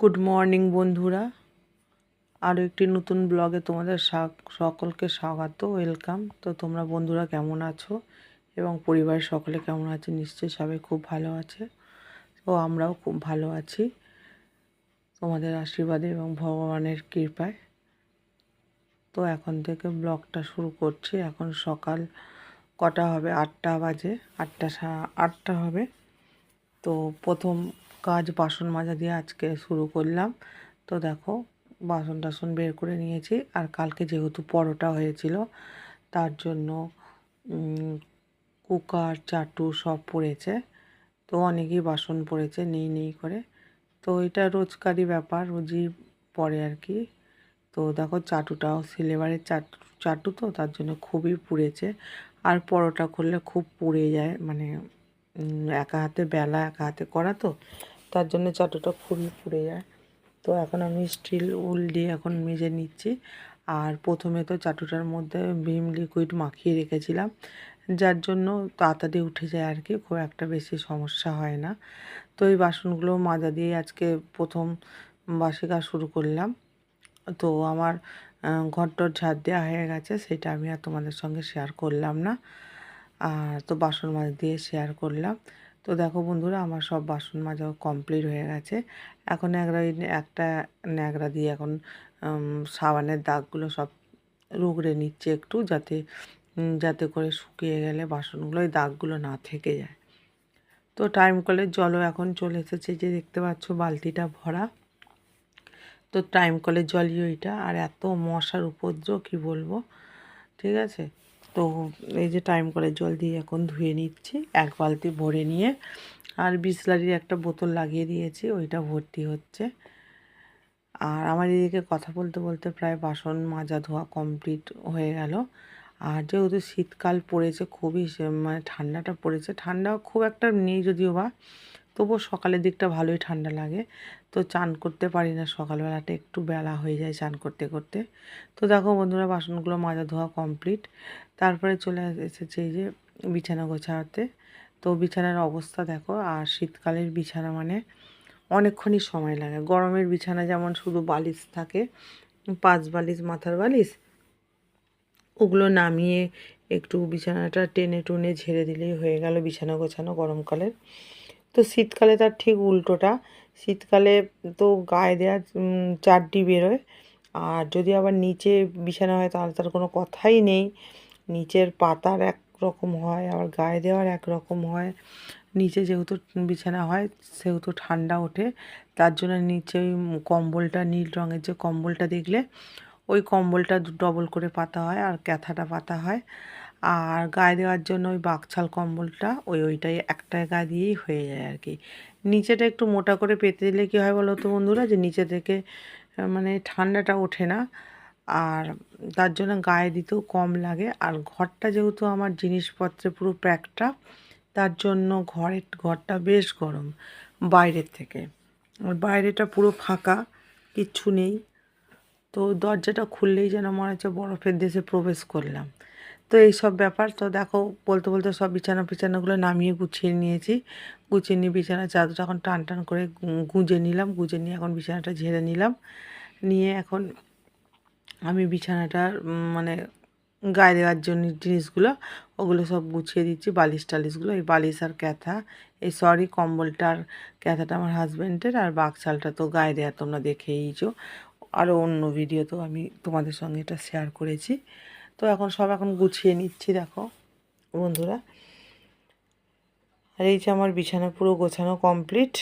Good morning বন্ধুরা। আরও একটি নতুন ব্লগে তোমাদের সকলকে স্বাগত ওয়েলকাম তো তোমরা বন্ধুরা কেমন আছো? এবং পরিবারের সকলে কেমন আছে? নিশ্চয়ই সবাই খুব ভালো আছে। তো আমরাও খুব ভালো আছি। তোমাদের আশীর্বাদে এবং ভগবানের কৃপায়। তো এখন থেকে ব্লগটা শুরু করছি। এখন সকাল কটা হবে? আটটা বাজে। আটটা সা- আটটা হবে। তো প্রথম কাজ বাসন মাজা দিয়ে আজকে শুরু করলাম। তো দেখো, বাসন টাসন বের করে নিয়েছি। আর কালকে যেহেতু পরোটা হয়েছিল, তার জন্য কুকার, চাটু সব পড়েছে। তো অনেকই বাসন পড়েছে, নেই নেই করে। তো এটা রোজকারই ব্যাপার, রোজই পড়ে আর কি। তো দেখো, চাটুটাও সিলেবারের চাটু চাটু তো, তার জন্য খুবই পুড়েছে। আর পরোটা করলে খুব পুড়ে যায় মানে একা হাতে, বেলা একা হাতে করা তো তার জন্য চাটুটা খুবই পুড়ে যায়। তো এখন আমি স্টিল উল দিয়ে এখন মেজে নিচ্ছি। আর প্রথমে তো চাটুটার মধ্যে ভিম লিকুইড মাখিয়ে রেখেছিলাম। যার জন্য তাড়াতাড়ি উঠে যায় আর কি, খুব একটা বেশি সমস্যা হয় না। তো এই বাসনগুলো মাজা দিয়ে আজকে প্রথম বাসি কাজ শুরু করলাম। তো আমার ঘরটর ঝাড় দেওয়া হয়ে গেছে, সেটা আমি আর তোমাদের সঙ্গে শেয়ার করলাম না। আর তো বাসন মাজা দিয়ে শেয়ার করলাম। তো দেখো বন্ধুরা, আমার সব বাসন মাজা কমপ্লিট হয়ে গেছে। এখন ন্যাকড়া একটা ন্যাকড়া দিয়ে এখন সাবানের দাগগুলো সব রুগড়ে নিচ্ছে একটু যাতে যাতে করে শুকিয়ে গেলে বাসনগুলো, ওই দাগগুলো না থেকে যায়। তো টাইম কলের জলও এখন চলে এসেছে যে দেখতে পাচ্ছ বালতিটা ভরা। তো টাইম কলের জলই ওইটা, আর এত মশার উপদ্রব, কি বলব? ঠিক আছে? তো এই যে টাইম কলের জল দিয়ে এখন ধুয়ে নিচ্ছি। এক বালতি ভরে নিয়ে আর বিসলারির একটা বোতল লাগিয়ে দিয়েছি, ওইটা ভর্তি হচ্ছে। আর আমার এদিকে কথা বলতে বলতে প্রায় বাসন মাজা ধোয়া কমপ্লিট হয়ে গেল। আর যেহেতু শীতকাল পড়েছে, খুবই মানে ঠান্ডাটা পড়েছে ঠান্ডা খুব একটা নেই যদিও বা। তবুও সকালের দিকটা ভালোই ঠান্ডা লাগে। তো চান করতে পারি না, সকালবেলাটা একটু বেলা হয়ে যায় চান করতে করতে। তো দেখো বন্ধুরা, বাসনগুলো মাজা ধোয়া কমপ্লিট। তারপরে চলে এসেছে এই যে বিছানা গোছাতে। তো বিছানার অবস্থা দেখো, আর শীতকালের বিছানা মানে অনেকক্ষণই সময় লাগে। গরমের বিছানা যেমন শুধু বালিশ থাকে, পাঁচ বালিশ, মাথার বালিশ, ওগুলো নামিয়ে একটু বিছানাটা টেনে টুনে ঝেড়ে দিলেই হয়ে গেল বিছানা গোছানো গরমকালের। তো শীতকালে তার ঠিক উল্টোটা। শীতকালে তো গায়ে দেওয়া চাড্ডি বেরোয়। আর যদি আবার নিচে বিছানা হয় তাহলে তার কোনো কথাই নেই। নিচের পাতার এক রকম হয়, আবার গায়ে দেওয়ার এক রকম হয়। নিচে যেহেতু বিছানা হয়, সেহেতু ঠান্ডা ওঠে। তার জন্য নিচে ওই কম্বলটা, নীল রঙের যে কম্বলটা দেখলে, ওই কম্বলটা ডবল করে পাতা হয় আর ক্যাথাটা পাতা হয়। আর গায়ে দেওয়ার জন্য ওই বাকছাল কম্বলটা ওই ওইটাই একটা গায়ে দিয়েই হয়ে যায় আর কি। নিচেটা একটু মোটা করে পেতে দিলে কী হয় বলো তো বন্ধুরা? যে নিচে থেকে মানে ঠান্ডাটা ওঠে না। আর তার জন্য গায়ে দিতেও কম লাগে। আর ঘরটা যেহেতু আমার জিনিসপত্রে পুরো প্যাকটা, তার জন্য ঘরের ঘরটা বেশ গরম বাইরের থেকে। বাইরেটা পুরো ফাঁকা, কিচ্ছু নেই। তো দরজাটা খুললেই যেন মনে হচ্ছে বরফের দেশে প্রবেশ করলাম। তো এই সব ব্যাপার। তো দেখো, বলতে বলতে সব বিছানা, ফিছানাগুলো নামিয়ে গুছিয়ে নিয়েছি। গুছিয়ে নিয়ে বিছানা চাদরটা এখন টান টান করে গুঁজে নিলাম, গুঁজে নিয়ে এখন বিছানাটা ঝেড়ে নিলাম। নিয়ে এখন আমি বিছানাটার মানে গায়ে দেওয়ার জন্য জিনিসগুলো, ওগুলো সব গুছিয়ে দিচ্ছি, বালিশ টালিশগুলো। এই বালিশ আর ক্যাথা, এই সরি কম্বলটার, ক্যাথাটা আমার হাজব্যান্ডের আর বাকশালটা তো গায়ে দেওয়া, তোমরা দেখেইছো। আরও অন্য ভিডিও তো আমি তোমাদের সঙ্গে এটা শেয়ার করেছি। তো এখন সব এখন গুছিয়ে নিচ্ছি, দেখো। বন্ধুরা, আর এই যে আমার বিছানা পুরো গোছানো কমপ্লিট,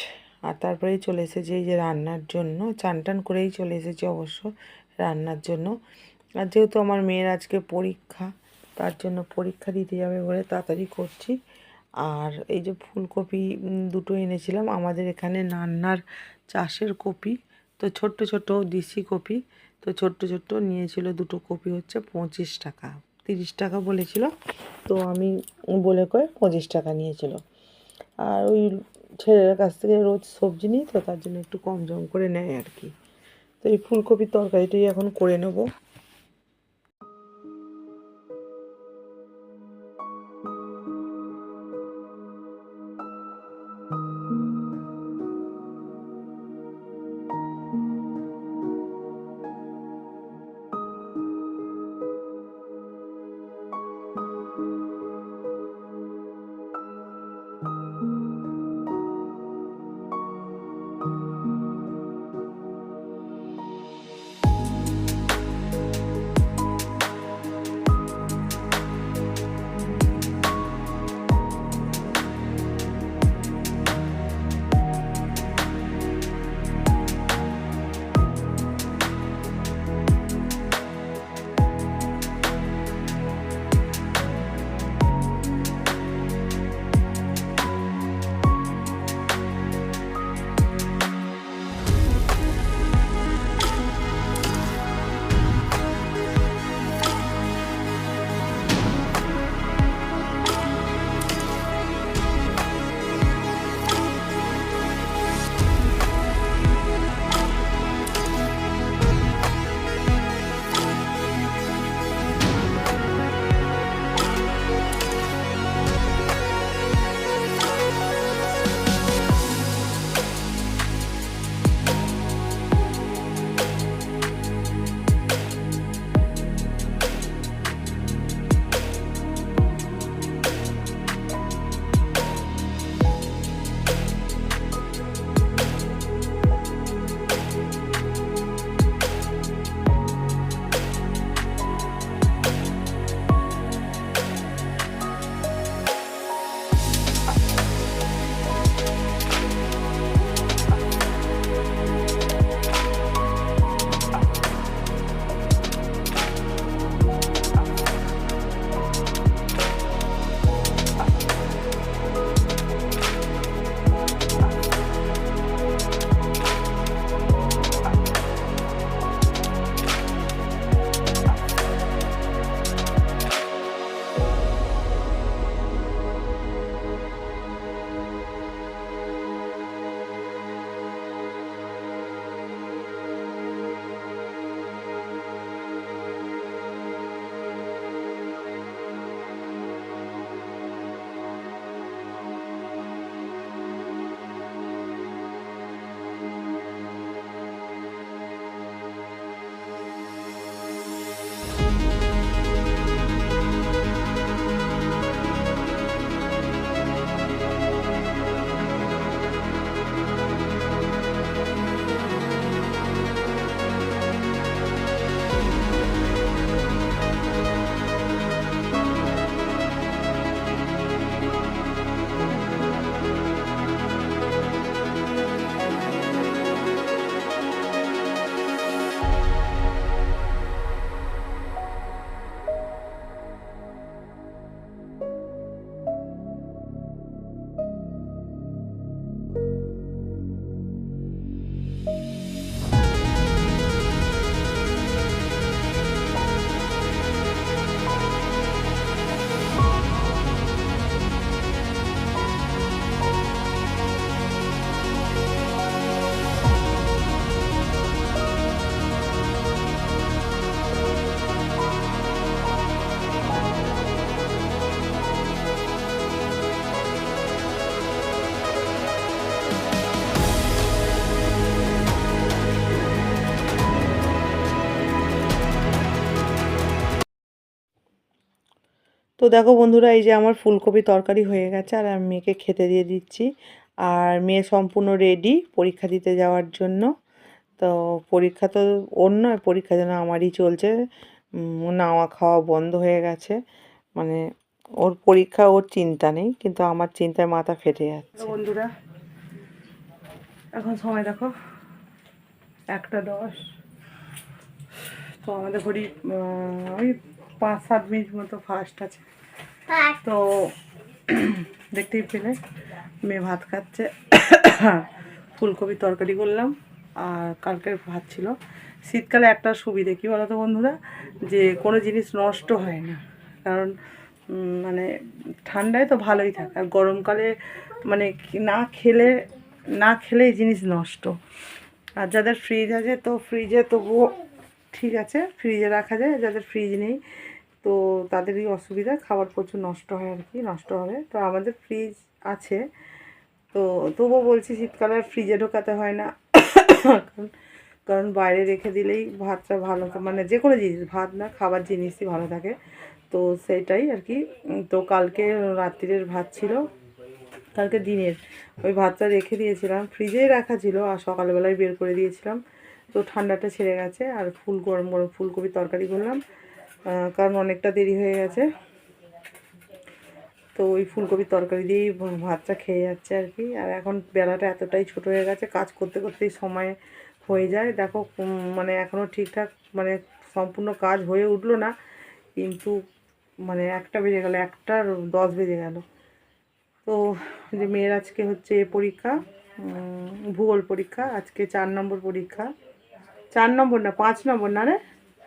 আর তারপরেই চলে এসেছি এই যে রান্নার জন্য। চান টান করেই চলে এসেছি অবশ্য রান্নার জন্য। আর যেহেতু আমার মেয়ের আজকে পরীক্ষা, তার জন্য পরীক্ষা দিতে যাবে বলে তাড়াতাড়ি করছি। আর এই যে ফুলকপি দুটো এনেছিলাম। আমাদের এখানে নান্নার চাষের কপি, তো ছোট্ট ছোট্ট দিশি কপি। তো ছোট্ট ছোট্ট নিয়েছিল দুটো কপি হচ্ছে পঁচিশ টাকা, তিরিশ টাকা বলেছিল। তো আমি বলে কয়ে পঁচিশ টাকা নিয়েছিল। আর ওই ছেলের কাছ থেকে রোজ সবজি নিই তো তার জন্য একটু কম জম করে নেয় আর কি। তো এই ফুলকপির তরকারিটাই এখন করে নেব। তো দেখো বন্ধুরা, এই যে আমার ফুলকপি তরকারি হয়ে গেছে আর আমি মেয়েকে খেতে দিয়ে দিচ্ছি। আর মেয়ে সম্পূর্ণ রেডি পরীক্ষা দিতে যাওয়ার জন্য। তো পরীক্ষা তো ওর নয়, পরীক্ষা যেন আমারই চলছে। নাওয়া খাওয়া বন্ধ হয়ে গেছে। মানে ওর পরীক্ষা, ওর চিন্তা নেই, কিন্তু আমার চিন্তায় মাথা ফেটে যাচ্ছে। বন্ধুরা, এখন সময় দেখো একটা দশ। তো আমাদের ঘড়ি ওই পাঁচ সাত মিনিট মতো ফাস্ট আছে। তো দেখতেই পেলে মেয়ে ভাত খাচ্ছে। ফুলকপি তরকারি করলাম আর কালকের ভাত ছিল। শীতকালে একটা সুবিধে কী বলতো বন্ধুরা? যে কোনো জিনিস নষ্ট হয় না। কারণ মানে ঠান্ডায় তো ভালোই থাকে। আর গরমকালে মানে না খেলে না খেলেই জিনিস নষ্ট। আর যাদের ফ্রিজ আছে তো ফ্রিজে তবুও ঠিক আছে ফ্রিজে রাখা যায় যাদের ফ্রিজ নেই তো তাদেরই অসুবিধা, খাবার প্রচুর নষ্ট হয় আর কি, নষ্ট হবে। তো আমাদের ফ্রিজ আছে। তো তবুও বলছি শীতকালে আর ফ্রিজে ঢোকাতে হয় না। কারণ কারণ বাইরে রেখে দিলেই ভাতটা ভালো মানে যে কোনো জিনিস, ভাত না, খাবার জিনিসই ভালো থাকে। তো সেটাই আর কি। তো কালকে রাত্রিরের ভাত ছিল। কালকে দিনের। ওই ভাতটা রেখে দিয়েছিলাম। ফ্রিজেই রাখা ছিল আর সকালবেলায় বের করে দিয়েছিলাম। তো ঠান্ডাটা ছেড়ে গেছে। আর ফুল গরম গরম ফুলকপি তরকারি করলাম। কারণ অনেকটা দেরি হয়ে গেছে। তো ওই ফুলকপি তরকারি দিয়েই ভাতটা খেয়ে যাচ্ছে আর কি। আর এখন বেলাটা এতটাই ছোট হয়ে গেছে, কাজ করতে করতেই সময় হয়ে যায়। দেখো মানে এখনও ঠিকঠাক মানে সম্পূর্ণ কাজ হয়ে উঠল না, কিন্তু মানে একটা বেজে গেল একটার দশ বেজে গেল। তো যে মেয়ের আজকে হচ্ছে পরীক্ষা ভূগোল পরীক্ষা, আজকে চার নম্বর পরীক্ষা। চার নম্বর না, পাঁচ নম্বর না রে?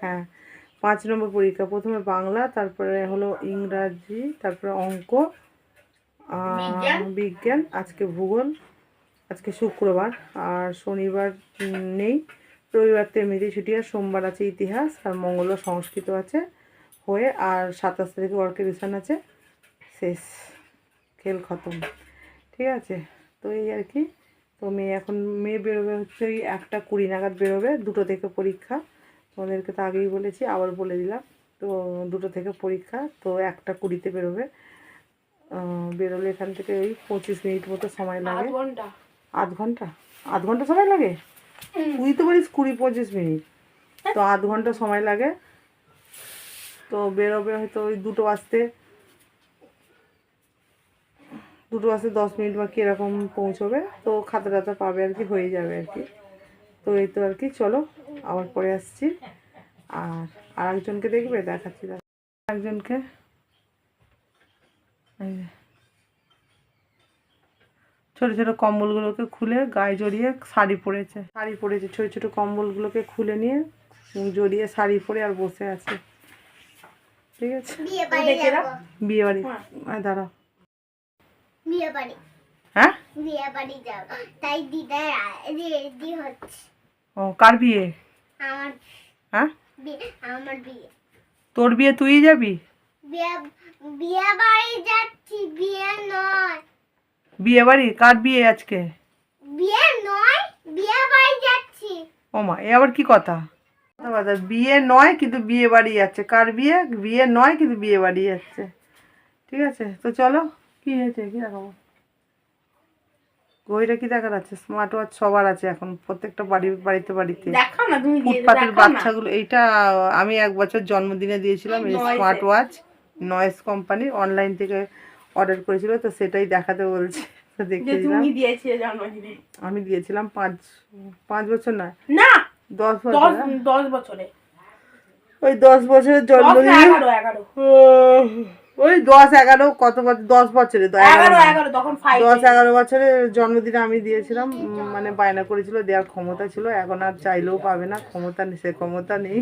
হ্যাঁ। পাঁচ নম্বর পরীক্ষা। প্রথমে বাংলা তারপরে হলো ইংরাজি তারপরে অঙ্ক বিজ্ঞান? আজকে ভূগোল আজকে শুক্রবার। আর শনিবার নেই রবিবার তো এমনিতেই ছুটি আর সোমবার আছে ইতিহাস আর মঙ্গলবার সংস্কৃত আছে হয়ে আর সাতাশ তারিখে অর্কেশন আছে। শেষ খেল খতম ঠিক আছে? তো এই আর কি তো মেয়ে এখন মেয়ে বেরোবে হচ্ছে ওই একটা কুড়ি নাগাদ বেরোবে দুটো থেকে পরীক্ষা। তোমাদেরকে তো আগেই বলেছি আবার বলে দিলাম। তো দুটো থেকে পরীক্ষা তো একটা কুড়িতে বেরোবে। বেরোলে এখান থেকে ওই পঁচিশ মিনিট মতো সময় লাগে। আধ ঘণ্টা। আধ ঘণ্টা? সময় লাগে? তুই তো বলিস কুড়ি পঁচিশ মিনিট। তো আধ ঘণ্টা সময় লাগে। তো বেরোবে হয়তো ওই দুটো বাজতে। দুটো বাজতে দশ মিনিট বা কীরকম পৌঁছবে। তো খাতা টাতা পাবে আর কি হয়ে যাবে আর কি। তো এই তো আর কি চলো আবার পরে আসছি। আর আর একজনকে দেখবে? দেখাচ্ছি দেখো। একজনকে। ছোট ছোট কম্বলগুলোকে খুলে গায়ে জড়িয়ে শাড়ি পরেছে। শাড়ি পরেছে ছোট ছোট কম্বলগুলোকে খুলে নিয়ে জড়িয়ে শাড়ি পরে আর বসে আছে। ঠিক আছে? বিয়ে বাড়ি যাব। বিয়ে বাড়ি। আয় দাঁড়াও। বিয়ে বাড়ি। হ্যাঁ? বিয়ে বাড়ি যাব। তাই দিদা রেডি হচ্ছে। ও কার বিয়ে? আমার হ্যাঁ? বিয়ে আমার বিয়ে। তোর বিয়ে তুই যাবি? বিয়ে বাড়ি যাচ্ছি বিয়ে নয়। বিয়ে বাড়ি? কার বিয়ে আজকে? বিয়ে নয় বিয়ে বাড়ি যাচ্ছি। ও মা এ আবার কি কথা? কথা বিয়ে নয় কিন্তু বিয়ে বাড়ি যাচ্ছে কার বিয়ে? বিয়ে নয় কিন্তু বিয়ে বাড়ি যাচ্ছে ঠিক আছে তো চলো কি হয়েছে? কি দেখাবো? ঘড়িটা কি দেখার আছে? স্মার্ট ওয়াচ সবার আছে এখন প্রত্যেকটা বাড়ি বাড়িতে বাড়িতে। দেখাও না তুমি ফুটপাতের না। বাচ্চাগুলো এইটা আমি এক বছর জন্মদিনে দিয়েছিলাম এই smart watch Noise company online থেকে অর্ডার করেছিল তো সেটাই দেখাতে বলছে। আমি দিয়েছিলাম পাঁচ পাঁচ বছর নয় না দশ বছর দশ হ্যাঁ? বছরে। ওই দশ বছরের জন্মদিন না ওই দশ এগারো কত বছর দশ বছরে দশ এগারো বছরের জন্মদিনে আমি দিয়েছিলাম মানে বায়না করেছিল দেওয়ার ক্ষমতা ছিল এখন আর চাইলেও পাবে না ক্ষমতা নেই সে ক্ষমতা নেই।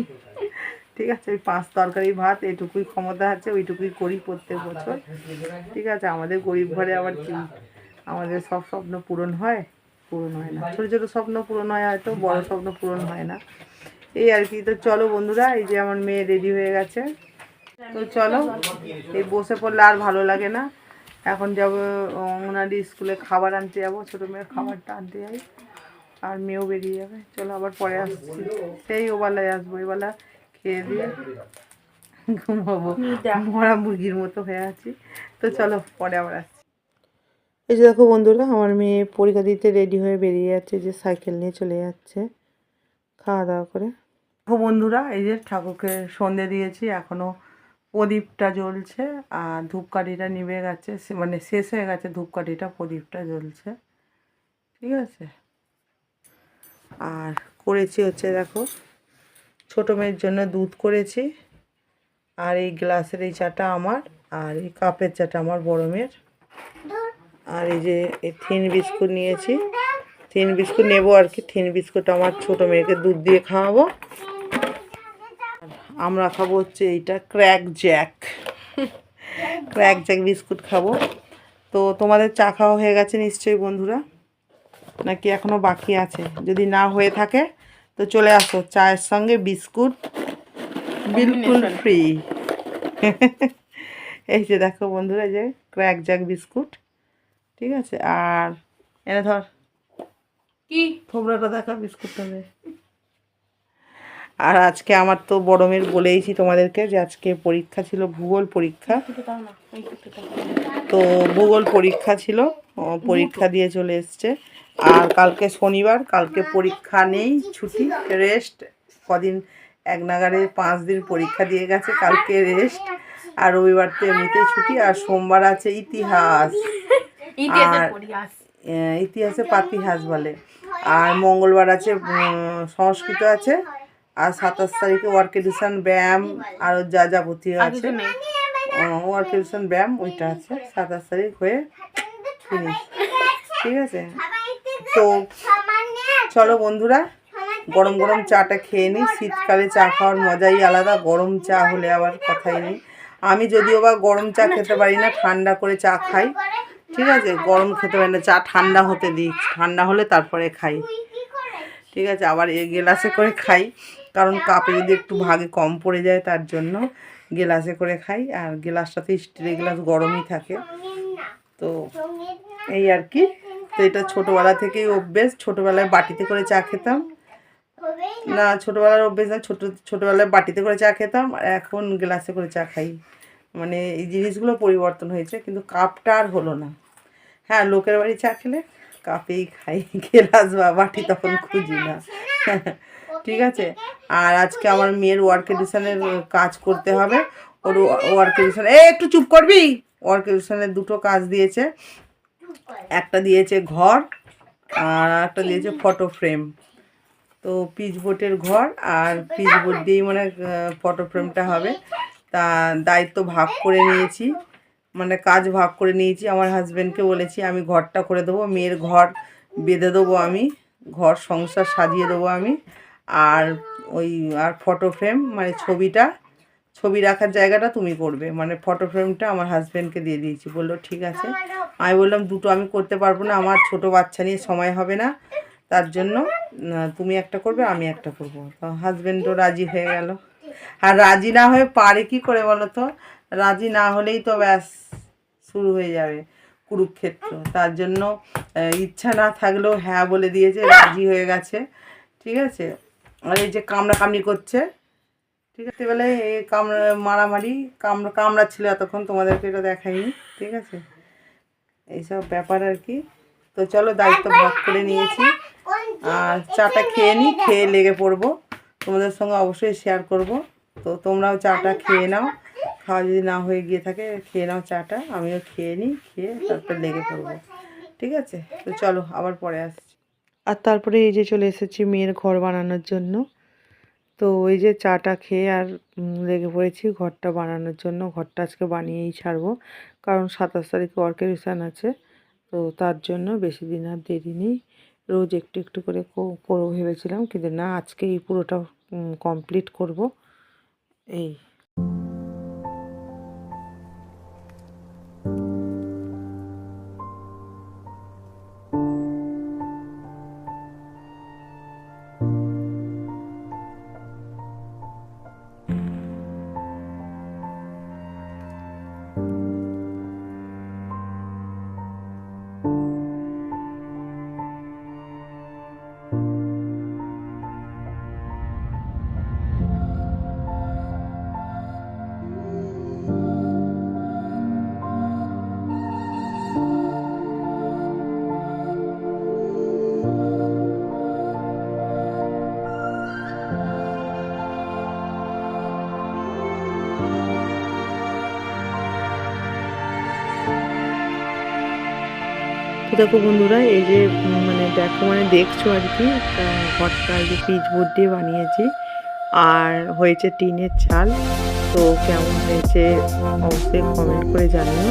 ঠিক আছে ওই পাঁচ তরকারি ভাত এইটুকুই ক্ষমতা আছে ওইটুকুই করি প্রত্যেক বছর। ঠিক আছে আমাদের গরিব ঘরে আবার কি? আমাদের সব স্বপ্ন পূরণ হয় পূরণ হয় না। ছোটো ছোটো স্বপ্ন পূরণ হয় হয়তো বড় স্বপ্ন পূরণ হয় না। এই আর কি তো চলো বন্ধুরা এই যে আমার মেয়ে রেডি হয়ে গেছে। তো চলো এই বসে পড়লে আর ভালো লাগে না। এখন যাব অঙ্গনাদি স্কুলে খাবার আনতে যাব ছোটো মেয়ের খাবারটা আনতে যাই আর মেয়েও বেরিয়ে যাবে। চলো আবার পরে আসছি। সেই ওবেলায় আসব এবেলা খেয়ে দিয়ে ঘুমাবো। মরা মুরগির মতো হয়ে আছি। তো চলো পরে আবার আসছি। এই যে দেখো বন্ধুরা আমার মেয়ে পরীক্ষা দিতে রেডি হয়ে বেরিয়ে যাচ্ছে যে সাইকেল নিয়ে চলে যাচ্ছে। খাওয়া দাওয়া করে। দেখো বন্ধুরা এই যে ঠাকুরকে সন্ধে দিয়েছি এখনও প্রদীপটা জ্বলছে আর ধূপকাঠিটা নিভে গেছে মানে শেষ হয়ে গেছে ধূপকাঠিটা, প্রদীপটা জ্বলছে। ঠিক আছে? আর করেছি হচ্ছে দেখো, ছোটো মেয়ের জন্য দুধ করেছি। আর এই গ্লাসের এই চাটা আমার, আর এই কাপের চাটা আমার বড় মেয়ের। আর এই যে এই থিন বিস্কুট নিয়েছি। থিন বিস্কুট নেব আর কি, থিন বিস্কুট আমার ছোটো মেয়েকে দুধ দিয়ে খাওয়াবো। আমরা খাব হচ্ছে এইটা crack jack crack jack biscuit খাব। তো তোমাদের চা খাওয়া হয়ে গেছে নিশ্চয়ই বন্ধুরা? নাকি এখনও বাকি আছে? যদি না হয়ে থাকে তো চলে আসো। চায়ের সঙ্গে বিস্কুট বিলকুল ফ্রি এই যে দেখো বন্ধুরা এই যে ক্র্যাক জ্যাক বিস্কুট। ঠিক আছে? আর এনে ধর। কি? থোবড়াটা দেখা বিস্কুটটা দে। আর আজকে আমার তো বড় মেয়ের বলেইছি তোমাদেরকে যে আজকে পরীক্ষা ছিল ভূগোল পরীক্ষা। তো ভূগোল পরীক্ষা ছিল পরীক্ষা দিয়ে চলে এসছে। আর কালকে শনিবার কালকে পরীক্ষা নেই ছুটি রেস্ট কদিন এক নাগারে পাঁচ দিন পরীক্ষা দিয়ে গেছে কালকে রেস্ট আর রবিবার তো এমনিতেই ছুটি আর সোমবার আছে ইতিহাস। আর- ইতিহাসে পাতিহাস বলে। আর মঙ্গলবার আছে সংস্কৃত আছে। আর সাতাশ তারিখে ওয়ার্ক এডিশন ব্যায়াম আর যা যাবতীয় আছে। কিছু নেই ওয়ার্ক এডিশন ব্যায়াম ওইটা আছে সাতাশ তারিখ হয়ে ফিনিশ ঠিক আছে? তো চলো বন্ধুরা গরম গরম চাটা খেয়ে নিই। শীতকালে চা খাওয়ার মজাই আলাদা গরম চা হলে আবার কথাই নেই। আমি যদিও বা গরম চা খেতে পারি না ঠান্ডা করে চা খাই। ঠিক আছে? গরম খেতে পারি না চা ঠান্ডা হতে দিই। ঠান্ডা হলে তারপরে খাই। ঠিক আছে? আবার এ গেলাসে করে খাই। কাপে যদি একটু ভাগে কম পড়ে যায় তার জন্য গেলাসে করে খাই, আর গেলাসটাতে স্টিলের গ্লাস গরমই থাকে। তো এই আর কি, তো এটা ছোটোবেলা থেকেই অভ্যেস, ছোটোবেলায় বাটিতে করে চা খেতাম। না, ছোটোবেলার অভ্যেস না, ছোটো, ছোটোবেলায় বাটিতে করে চা খেতাম, আর এখন গ্লাসে করে চা খাই। মানে এই জিনিসগুলো পরিবর্তন হয়েছে, কিন্তু কাপটা আর হলো না। হ্যাঁ লোকের বাড়ি চা খেলে কাপেই খাই, গ্লাস বা বাটি তখন খুঁজি না। ঠিক আছে? আর আজকে আমার মেয়ের ওয়ার্ক এডিশনের কাজ করতে হবে। ওর ওয়ার্ক এডিশন এ একটু চুপ করবি? ওয়ার্ক এডিশনের দুটো কাজ দিয়েছে। একটা দিয়েছে ঘর, আর একটা দিয়েছে ফটো ফ্রেম তো পিচবোর্ডের ঘর, আর পিচবোর্ড দিয়েই মানে ফটো ফ্রেমটা হবে। তা দায়িত্ব ভাগ করে নিয়েছি। মানে কাজ ভাগ করে নিয়েছি। আমার হাজব্যান্ডকে বলেছি, আমি ঘরটা করে দেবো, মেয়ের ঘর বেঁধে দেবো আমি, ঘর সংসার সাজিয়ে দেবো আমি। আর ওই, আর ফটো ফ্রেম মানে ছবিটা, ছবি রাখার জায়গাটা তুমি করবে। মানে ফটো ফ্রেমটা আমার হাজব্যান্ডকে দিয়ে দিয়েছি। বলল, ঠিক আছে। আমি বললাম, দুটো আমি করতে পারব না। আমার ছোট বাচ্চা নিয়ে সময় হবে না। তার জন্য তুমি একটা করবে, আমি একটা করব। তো হাজব্যান্ডও রাজি হয়ে গেল। আর রাজি না হয়ে পারে কি করে বলো তো? রাজি না হলেই তো ব্যাস, শুরু হয়ে যাবে কুরুক্ষেত্র। তার জন্য ইচ্ছা না থাকলেও হ্যাঁ বলে দিয়েছে, রাজি হয়ে গেছে। ঠিক আছে? আর এই যে কামড়া কামড়ি করছে ঠিক আছে? বলে এই কামড়া মারামারি কামড়া কামড়া ছিল এতক্ষণ তোমাদেরকে এটা দেখাইনি ঠিক আছে? এইসব ব্যাপার আর কি। তো চলো দায়িত্ব ভাগ করে নিয়েছি। আর চাটা খেয়ে নিই খেয়ে লেগে পড়ব। তোমাদের সঙ্গে অবশ্যই শেয়ার করব। তো তোমরাও চাটা খেয়ে নাও। খাওয়া যদি না হয়ে গিয়ে থাকে খেয়ে নাও চাটা। আমিও খেয়ে নিই খেয়ে তারপর লেগে পড়ব। ঠিক আছে? তো চলো আবার পরে আসছি। আর তারপরে এই যে চলে এসেছি মেয়ের ঘর বানানোর জন্য। তো ওই যে চাটা খেয়ে আর লেগে পড়েছি ঘরটা বানানোর জন্য। ঘরটা আজকে বানিয়েই ছাড়বো। কারণ সাতাশ তারিখে অর্কেস্ট্রেশন আছে। তো তার জন্য বেশি দিন আর দেরি নেই। রোজ একটু একটু করে করব ভেবেছিলাম। কিন্তু না, আজকে এই পুরোটা কমপ্লিট করব। এই। দেখো বন্ধুরা, এই যে মানে দেখো মানে দেখছ আর কি ঘরটা যে পিচ বোর্ড দিয়ে বানিয়েছি, আর হয়েছে টিনের চাল। তো কেমন হয়েছে, অবশ্যই কমেন্ট করে জানিও।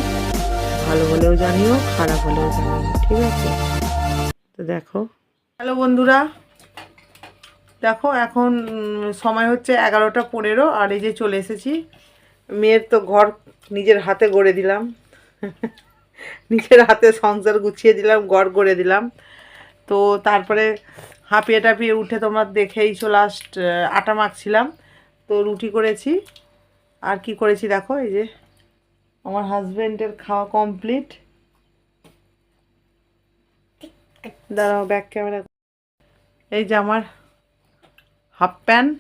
ভালো হলেও জানিও, খারাপ হলেও জানিও, ঠিক আছে? তো দেখো। হ্যালো বন্ধুরা, দেখো এখন সময় হচ্ছে এগারোটা পনেরো, আর এই যে চলে এসেছি। মেয়ের তো ঘর নিজের হাতে গড়ে দিলাম। নিজের হাতে সংসার গুছিয়ে দিলাম, গড় গড়ে দিলাম। তো তারপরে হাঁপিয়ে টাপিয়ে উঠে তোমরা দেখেইছো লাস্ট আটা মাখছিলাম। তো রুটি করেছি। আর কি করেছি দেখো, এই যে আমার হাজব্যান্ডের খাওয়া কমপ্লিট দাঁড়াও ব্যাক ক্যামেরা এই যে আমার হাফ প্যান্ট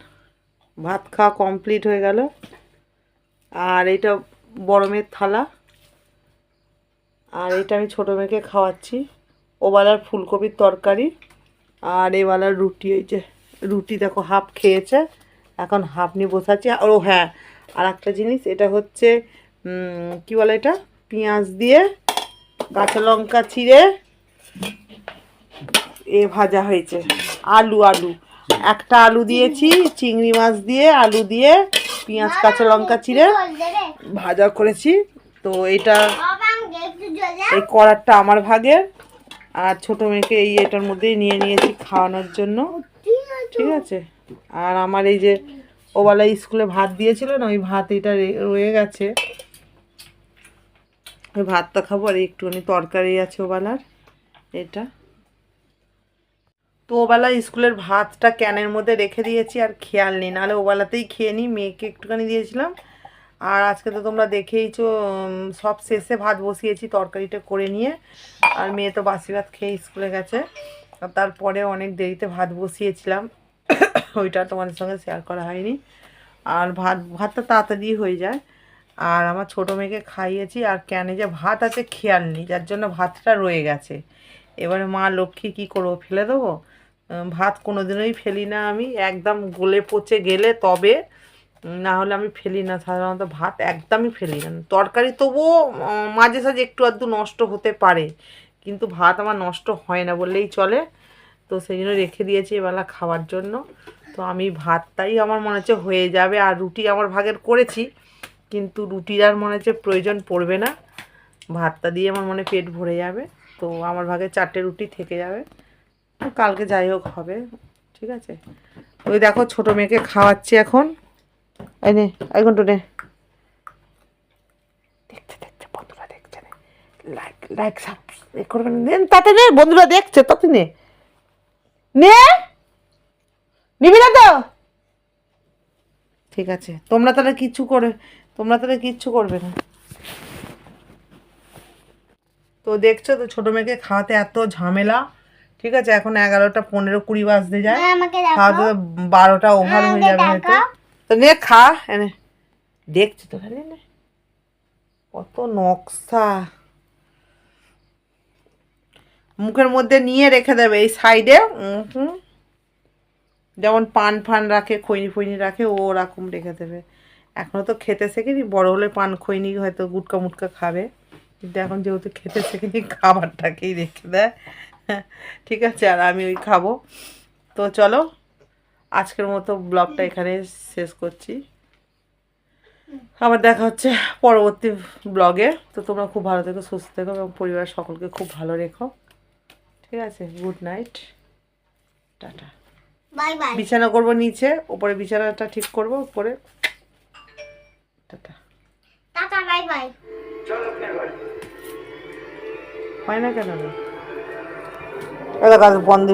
ভাত খাওয়া কমপ্লিট হয়ে গেল। আর এটা বড় মেয়ের থালা। আর এটা আমি ছোটো মেয়েকে খাওয়াচ্ছি। ওবেলার ফুলকপির তরকারি আর এবেলার রুটি ওই যে রুটি দেখো, হাফ খেয়েছে। এখন হাফ নিয়ে বসাচ্ছি ও হ্যাঁ আর একটা জিনিস, এটা হচ্ছে কি বলে এটা? পেঁয়াজ দিয়ে কাঁচা লঙ্কা চিড়ে এ ভাজা হয়েছে। আলু আলু। একটা আলু দিয়েছি, চিংড়ি মাছ দিয়ে আলু দিয়ে পেঁয়াজ, কাঁচা লঙ্কা চিড়ে ভাজা করেছি। তো এটা এই কড়ারটা আমার ভাগের। আর ছোট মেয়েকে এই এটার মধ্যেই নিয়ে নিয়েছি খাওয়ানোর জন্য। ঠিক আছে? আর আমার এই যে ওবেলা স্কুলে ভাত দিয়েছিল না, ওই ভাত এটা রয়ে গেছে। ওই ভাতটা খাব আর একটুখানি তরকারি আছে ওবেলার, এটা। তো ওবেলা স্কুলের ভাতটা ক্যানের মধ্যে রেখে দিয়েছি, আর খেয়াল নেই। নাহলে ওবেলাতেই খেয়ে নিই। মেয়েকে একটুখানি দিয়েছিলাম। আর আজকে তো তোমরা দেখেইছো সব শেষে ভাত বসিয়েছি তরকারিটা করে নিয়ে। আর মেয়ে তো বাসি ভাত খেয়ে স্কুলে গেছে। তারপরে অনেক দেরিতে ভাত বসিয়েছিলাম। ওইটা তোমাদের সঙ্গে শেয়ার করা হয়নি। আর ভাত, ভাতটা তাড়াতাড়ি হয়ে যায়। আর আমার ছোটো মেয়েকে খাইয়েছি। আর ক্যানে যে ভাত আছে খেয়াল নেই, যার জন্য ভাতটা রয়ে গেছে। এবারে মা লক্ষ্মী কী করব, ফেলে দেবো? ভাত কোনো দিনই ফেলি না আমি। একদম গলে পচে গেলে তবে না হলে আমি ফেলি না, সাধারণত ভাত একদমই ফেলি না। তরকারি তবুও মাঝে সাঝে একটু আধটু নষ্ট হতে পারে, কিন্তু ভাত আমার নষ্ট হয় না বললেই চলে। তো সেই জন্য রেখে দিয়েছি এবেলা খাওয়ার জন্য। তো আমি ভাতটাই আমার মনে হচ্ছে হয়ে যাবে, আর রুটি আমার ভাগের করেছি, কিন্তু রুটির আর মনে হচ্ছে প্রয়োজন পড়বে না। ভাতটা দিয়ে আমার মনে পেট ভরে যাবে, তো আমার ভাগে চারটে রুটি থেকে যাবে। কালকে যাই হোক হবে, ঠিক আছে? ওই দেখো ছোটো মেয়েকে খাওয়াচ্ছি এখন। এই নে এই ঘন্টু নে। দেখছে দেখছে বন্ধুরা দেখছে নে। লাইক লাইক সাবস্ক্রাইব করবেন। নেন তাতে নে বন্ধুরা দেখছে তাতে নে। নে? নিবি না তো? ঠিক আছে তোমরা তাহলে কিচ্ছু করে তোমরা তাহলে কিচ্ছু করবে না। তো দেখছ তো ছোটো মেয়েকে খাওয়াতে এত ঝামেলা। ঠিক আছে এখন এগারোটা পনেরো কুড়ি বাজতে যায়। মা, আমাকে খাওয়াতে বারোটা ওভার হয়ে যাবে হয়তো। তো নে খা, এনে। দেখছি তো খালি নে? কত নকশা। মুখের মধ্যে নিয়ে রেখে দেবে, এই সাইডে হুম যেমন পান ফান রাখে, খৈনি ফৈনি রাখে, ও ওরকম রেখে দেবে। এখনও তো খেতে শেখেনি, বড় হলে পান খৈনি হয়তো গুটকা মুটকা খাবে। কিন্তু এখন যেহেতু খেতে শেখেনি, খাবারটাকেই রেখে দেয়। ঠিক আছে, আর আমি ওই খাব। তো চলো আজকের মতো ব্লগটা এখানে শেষ করছি। আবার দেখা হচ্ছে পরবর্তী ব্লগে। তো তোমরা খুব ভালো থেকো সুস্থ থেকো এবং পরিবার সকলকে খুব ভালো রেখো। ঠিক আছে? Good night tata. Bye bye বিছানা করব নিচে ওপরে বিছানাটা ঠিক করব উপরে টাটা। টাটা বাই বাই হয় না কেন? না এটা কাজ বন্ধ